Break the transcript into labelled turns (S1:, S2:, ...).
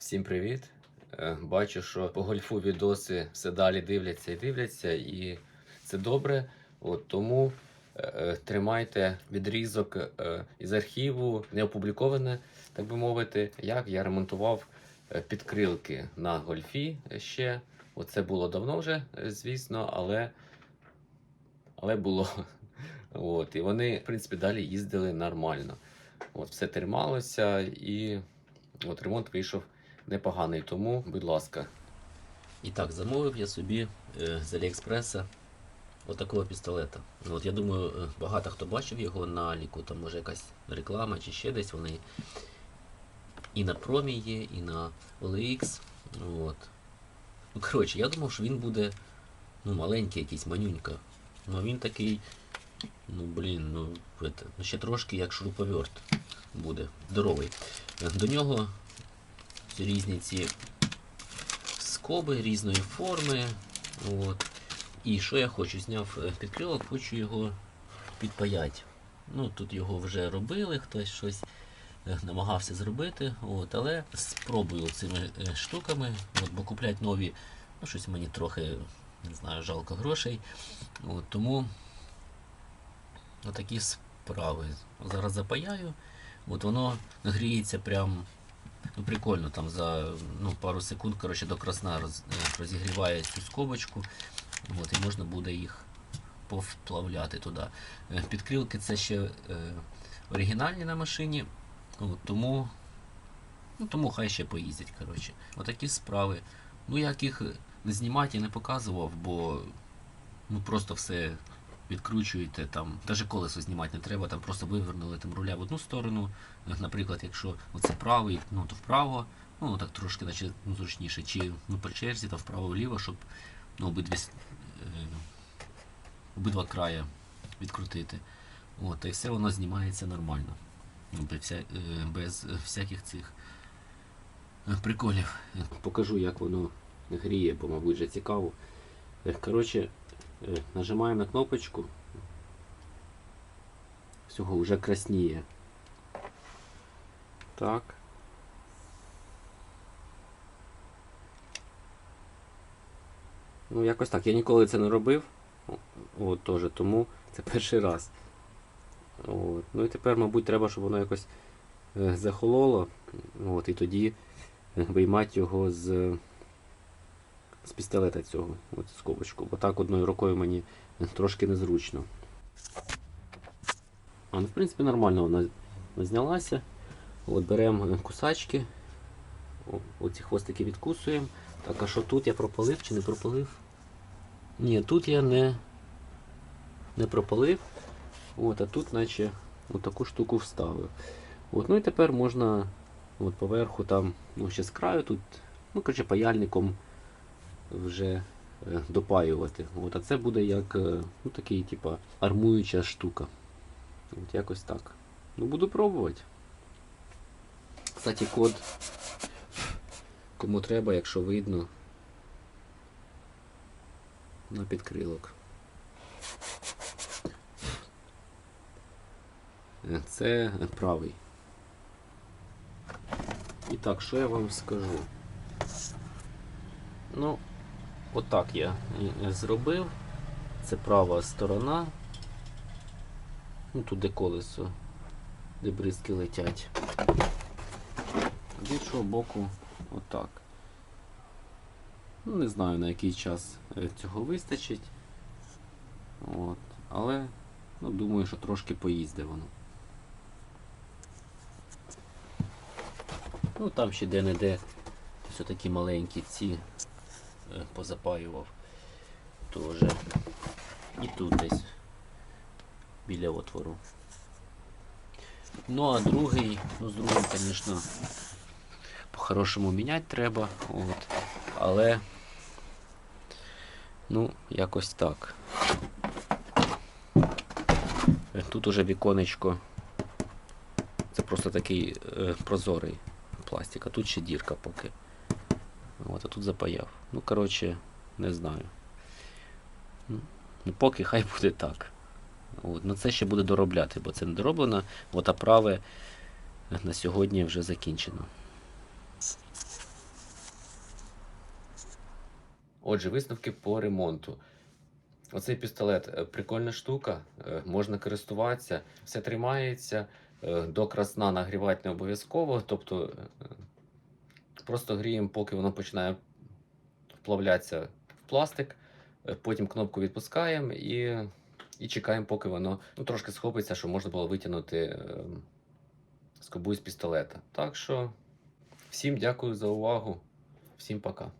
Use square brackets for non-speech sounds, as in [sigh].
S1: Всім привіт! Е, Бачу, що по гольфу відоси все далі дивляться і дивляться, і це добре. От тому е, е, тримайте відрізок е, із архіву, не опубліковане, так би мовити, як я ремонтував е, підкрилки на гольфі ще. Оце було давно вже, звісно, але, але було. [laughs] От, і вони, в принципі, далі їздили нормально. От, все трималося, і от ремонт вийшов непоганий, тому, будь ласка.
S2: І так, замовив я собі е, з Аліекспреса отакого пістолета. Ну, От я думаю, е, багато хто бачив його на Аліку, там може якась реклама чи ще десь вони і на промі є, і на OLX. От. Ну, коротше, я думав, що він буде ну, маленький, якийсь манюнька. Ну він такий, ну блін, ну, это, ну ще трошки як шуруповерт буде. Здоровий. До нього різні ці скоби різної форми. От. І що я хочу? Зняв е, підкрилок, хочу його підпаяти. Ну, тут його вже робили, хтось щось е, намагався зробити. От, але спробую цими е, штуками, от, бо купляти нові, ну щось мені трохи, не знаю, жалко грошей. От, тому отакі справи. Зараз запаяю. От воно нагріється прям Ну, прикольно, там за ну, пару секунд коротше, до красна роз, е, розігріває цю скобочку, от, і можна буде їх повплавляти туди. Е, Підкрилки це ще е, оригінальні на машині, от, тому, ну, тому хай ще поїздять. Коротше. Отакі справи. Ну, як їх знімати я не показував, бо ну, просто все відкручуєте, там, навіть колесо знімати не треба, там просто вивернули там руля в одну сторону. Наприклад, якщо оце правий, ну то вправо, ну так трошки наче, ну, зручніше, чи ну, по черзі, то вправо-вліво, щоб ну, обидві, е, обидва края відкрутити. От, і все воно знімається нормально. Ну, без, е, без всяких цих е, приколів. Покажу, як воно гріє, бо, мабуть, вже цікаво. Е, Коротше, е, нажимаємо на кнопочку. Всього вже красніє. Так. Ну, якось так. Я ніколи це не робив. От теж, тому це перший раз. От. Ну і тепер, мабуть, треба, щоб воно якось е, захололо. От, і тоді е, виймати його з, з пістолета цього, от скобочку. Бо так одною рукою мені трошки незручно. А, ну, в принципі, нормально вона знялася. От беремо кусачки. О, оці хвостики відкусуємо. Так, а що тут я пропалив чи не пропалив? Ні, тут я не, не пропалив. От, а тут наче таку штуку вставив. От, ну і тепер можна от поверху там, ну ще з краю тут, ну коротше, паяльником вже е, допаювати. От, а це буде як е, ну, такий, типа, армуюча штука. От якось так. Ну буду пробувати. Кстати, код кому треба, якщо видно, на підкрилок. Е, Це правий. І так, що я вам скажу? Ну, отак я зробив. Це права сторона. Ну, тут де колесо, де бризки летять. З іншого боку, отак. Ну, не знаю на який час е, цього вистачить. От. Але ну, думаю, що трошки поїзде воно. Ну там ще де-не-де все такі маленькі ці позапаював. Тоже. І тут десь біля отвору. Ну а другий, ну з другим, звісно, по-хорошому міняти треба. От. Але ну, якось так. Е, Тут уже віконечко. Це просто такий е, прозорий пластик, а тут ще дірка поки. От, А тут запаяв. Ну, коротше, не знаю. Ну, ну, Поки хай буде так. От, ну Це ще буде доробляти, бо це не дороблено. От оправи на сьогодні вже закінчено.
S1: Отже, висновки по ремонту. Оцей пістолет е, прикольна штука, е, можна користуватися, все тримається, е, докрасна нагрівати не обов'язково. Тобто просто гріємо, поки воно починає вплавлятися в пластик. е, Потім кнопку відпускаємо і, і чекаємо, поки воно ну, трошки схопиться, щоб можна було витягнути е, скобу з пістолета. Так що всім дякую за увагу, всім пока.